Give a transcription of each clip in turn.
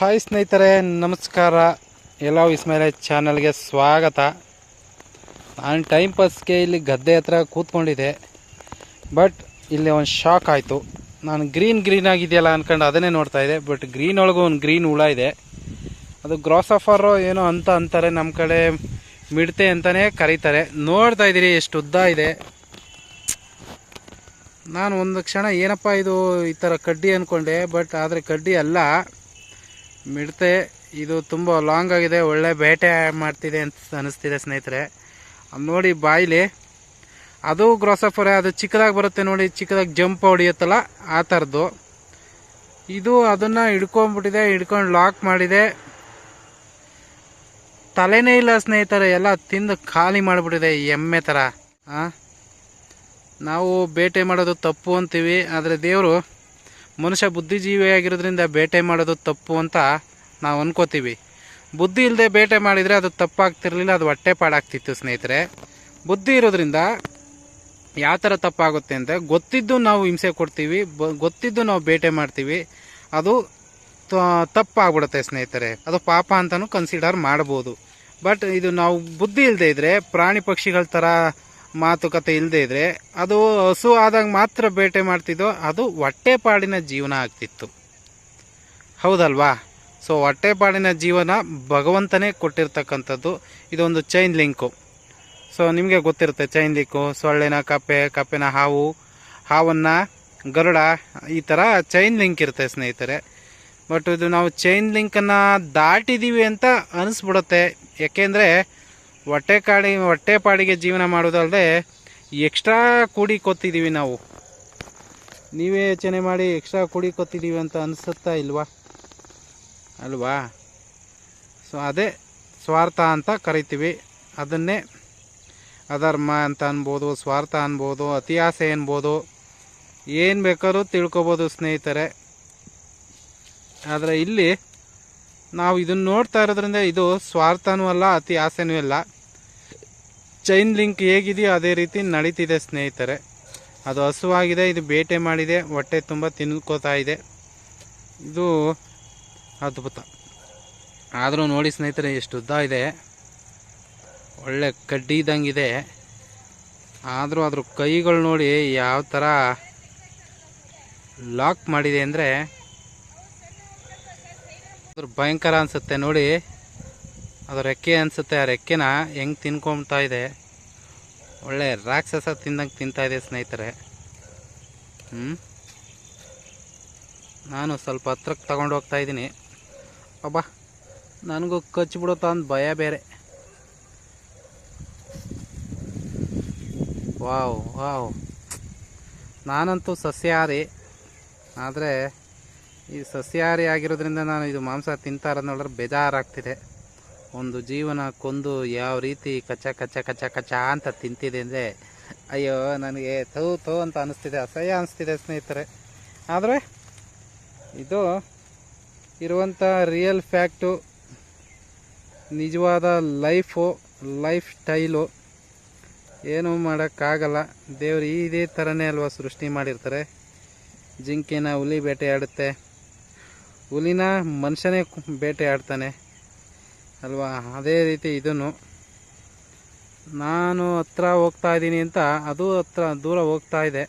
Hi ಸ್ನೇಹಿತರೆ, ನಮಸ್ಕಾರ. ಎಲ್ಲೋ ಇಸ್ಮೇಲೆ ಚಾನಲ್ಗೆ ಸ್ವಾಗತ. ನಾನು ಟೈಮ್ ಪಾಸ್ಗೆ ಇಲ್ಲಿ ಗದ್ದೆ ಹತ್ರ ಕೂತ್ಕೊಂಡಿದ್ದೆ. ಬಟ್ ಇಲ್ಲಿ ಒಂದು ಶಾಕ್ ಆಯಿತು. ನಾನು ಗ್ರೀನ್ ಗ್ರೀನ್ ಆಗಿದೆಯಲ್ಲ ಅಂದ್ಕೊಂಡು ಅದನ್ನೇ ನೋಡ್ತಾ ಇದ್ದೆ. ಬಟ್ ಗ್ರೀನ್ ಒಳಗೂ ಒಂದು ಗ್ರೀನ್ ಹುಳ ಇದೆ. ಅದು ಗ್ರಾಸಫರು ಏನೋ ಅಂತ ಅಂತಾರೆ. ನಮ್ಮ ಕಡೆ ಮಿಡ್ತೆ ಅಂತಲೇ ಕರೀತಾರೆ. ನೋಡ್ತಾ ಇದ್ದೀರಿ, ಎಷ್ಟು ಉದ್ದ ಇದೆ. ನಾನು ಒಂದು ಕ್ಷಣ ಏನಪ್ಪ ಇದು ಈ ಥರ ಕಡ್ಡಿ ಅಂದ್ಕೊಂಡೆ ಬಟ್ ಆದರೆ ಕಡ್ಡಿ ಅಲ್ಲ. ಮಿಡ್ತೆ, ಇದು ತುಂಬ ಲಾಂಗ್ ಆಗಿದೆ, ಒಳ್ಳೆ ಬೇಟೆ ಮಾಡ್ತಿದೆ ಅಂತ ಅನಿಸ್ತಿದೆ ಸ್ನೇಹಿತರೆ. ನೋಡಿ ಬಾಯಿಲಿ, ಅದು ಗ್ರೋಸಫರೆ ಅದು ಚಿಕ್ಕದಾಗಿ ಬರುತ್ತೆ ನೋಡಿ, ಚಿಕ್ಕದಾಗಿ ಜಂಪ್ ಹೊಡಿಯುತ್ತಲ್ಲ, ಆ ಥರದ್ದು ಇದು ಅದನ್ನು ಹಿಡ್ಕೊಂಡ್ಬಿಟ್ಟಿದೆ, ಹಿಡ್ಕೊಂಡು ಲಾಕ್ ಮಾಡಿದೆ. ತಲೆನೇ ಇಲ್ಲ ಸ್ನೇಹಿತರೆ, ಎಲ್ಲ ತಿಂದು ಖಾಲಿ ಮಾಡಿಬಿಟ್ಟಿದೆ ಎಮ್ಮೆ ಥರ ಆ? ನಾವು ಬೇಟೆ ಮಾಡೋದು ತಪ್ಪು ಅಂತೀವಿ, ಆದರೆ ದೇವರು ಮನುಷ್ಯ ಬುದ್ಧಿಜೀವಿಯಾಗಿರೋದ್ರಿಂದ ಬೇಟೆ ಮಾಡೋದು ತಪ್ಪು ಅಂತ ನಾವು ಅಂದ್ಕೋತೀವಿ ಬುದ್ಧಿ ಇಲ್ಲದೆ ಬೇಟೆ ಮಾಡಿದರೆ ಅದು ತಪ್ಪಾಗ್ತಿರ್ಲಿಲ್ಲ, ಅದು ಹೊಟ್ಟೆ ಪಾಡಾಗ್ತಿತ್ತು ಸ್ನೇಹಿತರೆ. ಬುದ್ಧಿ ಇರೋದ್ರಿಂದ ಯಾವ ಥರ ತಪ್ಪಾಗುತ್ತೆ ಅಂತ ಗೊತ್ತಿದ್ದು ನಾವು ಹಿಂಸೆ ಕೊಡ್ತೀವಿ, ಬ, ಗೊತ್ತಿದ್ದು ನಾವು ಬೇಟೆ ಮಾಡ್ತೀವಿ. ಅದು ತಪ್ಪಾಗ್ಬಿಡುತ್ತೆ ಸ್ನೇಹಿತರೆ. ಅದು ಪಾಪ ಅಂತಲೂ ಕನ್ಸಿಡರ್ ಮಾಡ್ಬೋದು. ಬಟ್ ಇದು ನಾವು ಬುದ್ಧಿ ಇಲ್ಲದೆ ಇದ್ದರೆ ಪ್ರಾಣಿ ಪಕ್ಷಿಗಳ ಥರ ಮಾತುಕತೆ ಇಲ್ಲದೆ ಇದ್ರೆ ಅದು ಹಸು ಆದಾಗ ಮಾತ್ರ ಬೇಟೆ ಮಾಡ್ತಿದ್ದೋ ಅದು ಹೊಟ್ಟೆಪಾಡಿನ ಜೀವನ ಆಗ್ತಿತ್ತು. ಹೌದಲ್ವಾ? ಸೊ ಹೊಟ್ಟೆಪಾಡಿನ ಜೀವನ ಭಗವಂತನೇ ಕೊಟ್ಟಿರ್ತಕ್ಕಂಥದ್ದು ಇದೊಂದು ಚೈನ್ ಲಿಂಕು ಸೊ ನಿಮಗೆ ಗೊತ್ತಿರುತ್ತೆ ಚೈನ್ ಲಿಂಕು ಸೊಳ್ಳೆನ ಕಪ್ಪೆ, ಕಪ್ಪೆನ ಹಾವು, ಹಾವನ್ನು, ಗರುಡ, ಈ ಥರ ಚೈನ್ ಲಿಂಕ್ ಇರುತ್ತೆ ಸ್ನೇಹಿತರೆ. ಬಟ್ ಇದು ನಾವು ಚೈನ್ ಲಿಂಕನ್ನು ದಾಟಿದ್ದೀವಿ ಅಂತ ಅನಿಸ್ಬಿಡುತ್ತೆ. ಯಾಕೆಂದರೆ ಹೊಟ್ಟೆ ಕಾಡಿ, ಹೊಟ್ಟೆ ಪಾಡಿಗೆ ಜೀವನ ಮಾಡೋದಲ್ಲದೆ ಎಕ್ಸ್ಟ್ರಾ ಕೂಡಿ ಕೊತ್ತಿದ್ದೀವಿ ನಾವು. ನೀವೇ ಯೋಚನೆ ಮಾಡಿ ಎಕ್ಸ್ಟ್ರಾ ಕೂಡಿ ಕೊತ್ತಿದ್ದೀವಿ ಅಂತ ಅನಿಸುತ್ತಾ ಇಲ್ವಾ? ಅಲ್ವಾ? ಸೊ ಅದೇ ಸ್ವಾರ್ಥ ಅಂತ ಕರಿತೀವಿ. ಅದನ್ನೇ ಅಧರ್ಮ ಅಂತ ಅನ್ಬೋದು, ಸ್ವಾರ್ಥ ಅನ್ಬೋದು ಅತಿಯಾಸೆ ಅನ್ಬೋದು. ಏನು ಬೇಕಾದ್ರೂ ತಿಳ್ಕೊಬೋದು ಸ್ನೇಹಿತರೆ. ಆದರೆ ಇಲ್ಲಿ ನಾವು ಇದನ್ನು ನೋಡ್ತಾ ಇರೋದ್ರಿಂದ ಇದು ಸ್ವಾರ್ಥನೂ ಅಲ್ಲ, ಅತಿ ಆಸೆನೂ ಇಲ್ಲ. ಚೈನ್ ಲಿಂಕ್ ಹೇಗಿದೆಯೋ ಅದೇ ರೀತಿ ನಡೀತಿದೆ ಸ್ನೇಹಿತರೆ. ಅದು ಹಸುವಾಗಿದೆ, ಇದು ಬೇಟೆ ಮಾಡಿದೆ, ಹೊಟ್ಟೆ ತುಂಬ ತಿನ್ಕೋತಾ ಇದೆ. ಇದು ಅದ್ಭುತ. ಆದರೂ ನೋಡಿ ಸ್ನೇಹಿತರೆ, ಎಷ್ಟು ಉದ್ದ ಇದೆ. ಒಳ್ಳೆ ಕಡ್ಡಿ ಇದ್ದಂಗಿದೆ ಆದರೂ ಅದ್ರ ಕೈಗಳು ನೋಡಿ ಯಾವ ಥರ ಲಾಕ್ ಮಾಡಿದೆ ಅಂದರೆ ಅದ್ರ ಭಯಂಕರ ಅನಿಸುತ್ತೆ ನೋಡಿ. ಅದು ರೆಕ್ಕೆ ಅನಿಸುತ್ತೆ, ಆ ರೆಕ್ಕೆನ ಹೆಂಗೆ ತಿನ್ಕೊಂಬ್ತಾ ಇದೆ. ಒಳ್ಳೆ ರಾಕ್ಷಸ ತಿಂದಂಗೆ ತಿಂತಾ ಇದೆ ಸ್ನೇಹಿತರೆ. ಹ್ಞೂ ನಾನು ಸ್ವಲ್ಪ ಹತ್ರಕ್ಕೆ ತಗೊಂಡು ಹೋಗ್ತಾ ಇದ್ದೀನಿ. ಅಬ್ಬಾ, ನನಗೂ ಕಚ್ಚಿಬಿಡುತ್ತಾ ಅಂತ ಭಯ ಬೇರೆ. Wow wow. ನಾನಂತೂ ಸಸ್ಯಾಹಾರಿ. ಆದರೆ ಈ ಸಸ್ಯಾಹಾರಿ ಆಗಿರೋದ್ರಿಂದ ನಾನು ಇದು ಮಾಂಸ ತಿಂತಾರ ಇರೋದು ನೋಡಿದ್ರೆ ಬೇಜಾರಾಗ್ತಿದೆ. ಒಂದು ಜೀವನ ಕೊಂದು ಯಾವ ರೀತಿ ಕಚ್ಚ ಕಚ್ಚ ಕಚ್ಚ ಕಚ್ಚ ಅಂತ ತಿಂತಿದೆ ಅಂದರೆ, ಅಯ್ಯೋ, ನನಗೆ ತೋ ತೋ ಅಂತ ಅನಿಸ್ತಿದೆ, ಅಸಹ್ಯ ಅನಿಸ್ತಿದೆ ಸ್ನೇಹಿತರೆ. ಆದರೆ, ಇದು ಇರುವಂಥ ರಿಯಲ್ ಫ್ಯಾಕ್ಟು ನಿಜವಾದ ಲೈಫು ಲೈಫ್ ಸ್ಟೈಲು ಏನೂ ಮಾಡೋಕ್ಕಾಗಲ್ಲ. ದೇವರು ಇದೇ ಥರನೇ ಅಲ್ವಾ ಸೃಷ್ಟಿ ಮಾಡಿರ್ತಾರೆ. ಜಿಂಕೆನ ಹುಲಿ ಬೇಟೆ ಆಡುತ್ತೆ. ಹುಲಿನ ಮನುಷ್ಯನೇ ಬೇಟೆ ಆಡ್ತಾನೆ ಅಲ್ವಾ? ಅದೇ ರೀತಿ ಇದನ್ನು ನಾನು ಹತ್ರ ಹೋಗ್ತಾ ಇದ್ದೀನಿ ಅಂತ ಅದು ಹತ್ರ ದೂರ ಹೋಗ್ತಾ ಇದೆ.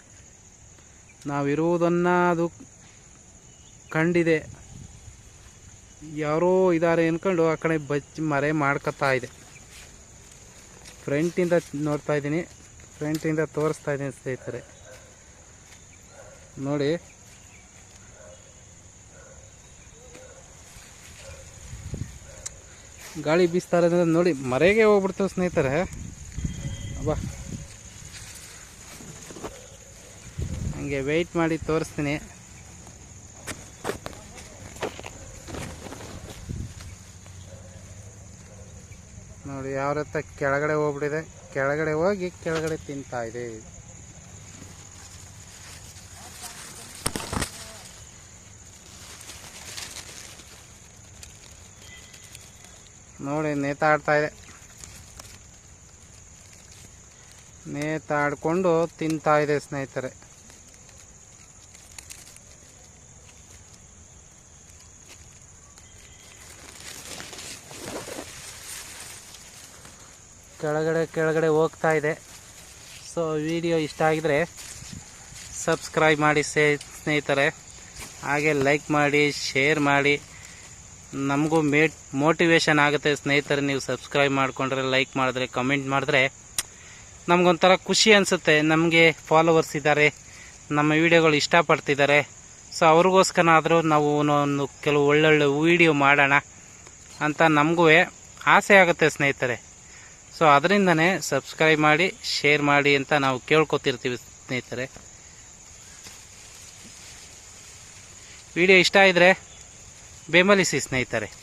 ನಾವಿರುವುದನ್ನು ಅದು ಕಂಡಿದೆ. ಯಾರೋ ಇದ್ದಾರೆ ಅಂದ್ಕೊಂಡು ಆ ಕಡೆ ಬಚ್ಚಿ ಮರೆ ಮಾಡ್ಕೊತಾ ಇದೆ. ಫ್ರಂಟಿಂದ ನೋಡ್ತಾ ಇದ್ದೀನಿ. ಫ್ರಂಟಿಂದ ತೋರಿಸ್ತಾ ಇದ್ದೀನಿ ಸ್ನೇಹಿತರೆ. ನೋಡಿ. ಗಾಳಿ ಬೀಸ್ತಾ ಇರೋದ್ರಿಂದ ನೋಡಿ, ಮರೆಗೆ ಹೋಗ್ಬಿಡ್ತೇವೆ ಸ್ನೇಹಿತರೆ. ಅಬ್ಬಾ. ಹಂಗೆ ವೆಯ್ಟ್ ಮಾಡಿ ತೋರಿಸ್ತೀನಿ. ನೋಡಿ, ಯಾವ ರೀತಿ ಕೆಳಗಡೆ ಹೋಗ್ಬಿಟ್ಟಿದೆ. ಕೆಳಗಡೆ ಹೋಗಿ ಕೆಳಗಡೆ ತಿಂತಾ ಇದೆ. ನೋಡಿ, ನೇತಾಡ್ತಾ ಇದೆ. ನೇತಾಡಿಕೊಂಡು ತಿಂತಾ ಇದೆ ಸ್ನೇಹಿತರೆ. ಕೆಳಗಡೆ ಕೆಳಗಡೆ ಹೋಗ್ತಾ ಇದೆ. ಸೊ ವಿಡಿಯೋ ಇಷ್ಟ ಆಗಿದ್ರೆ ಸಬ್ಸ್ಕ್ರೈಬ್ ಮಾಡಿ ಸೇ, ಸ್ನೇಹಿತರೆ. ಹಾಗೆ ಲೈಕ್ ಮಾಡಿ ಶೇರ್ ಮಾಡಿ. ನಮಗೂ ಮೇಟ್ ಮೋಟಿವೇಶನ್ ಆಗುತ್ತೆ. ಸ್ನೇಹಿತರೆ, ನೀವು ಸಬ್ಸ್ಕ್ರೈಬ್ ಮಾಡಿಕೊಂಡ್ರೆ ಲೈಕ್ ಮಾಡಿದ್ರೆ ಕಮೆಂಟ್ ಮಾಡಿದ್ರೆ ನಮಗೊಂಥರ ಖುಷಿ ಅನಿಸುತ್ತೆ. ನಮಗೆ ಫಾಲೋವರ್ಸ್ ಇದ್ದಾರೆ. ನಮ್ಮ ವಿಡಿಯೋಗಳು ಇಷ್ಟಪಡ್ತಿದ್ದಾರೆ. ಸೊ ಅವ್ರಿಗೋಸ್ಕರ ನಾವು ಒಂದು ಕೆಲವು ಒಳ್ಳೊಳ್ಳೆ ವಿಡಿಯೋ ಮಾಡೋಣ ಅಂತ ನಮಗೂ ಆಸೆ ಆಗುತ್ತೆ ಸ್ನೇಹಿತರೆ. ಸೊ ಅದರಿಂದನೇ ಸಬ್ಸ್ಕ್ರೈಬ್ ಮಾಡಿ ಶೇರ್ ಮಾಡಿ ಅಂತ ನಾವು ಕೇಳ್ಕೊತಿರ್ತೀವಿ ಸ್ನೇಹಿತರೆ. ವಿಡಿಯೋ ಇಷ್ಟ ಇದ್ದರೆ ಬೆಂಬಲಿಸಿ ಸ್ನೇಹಿತರೆ.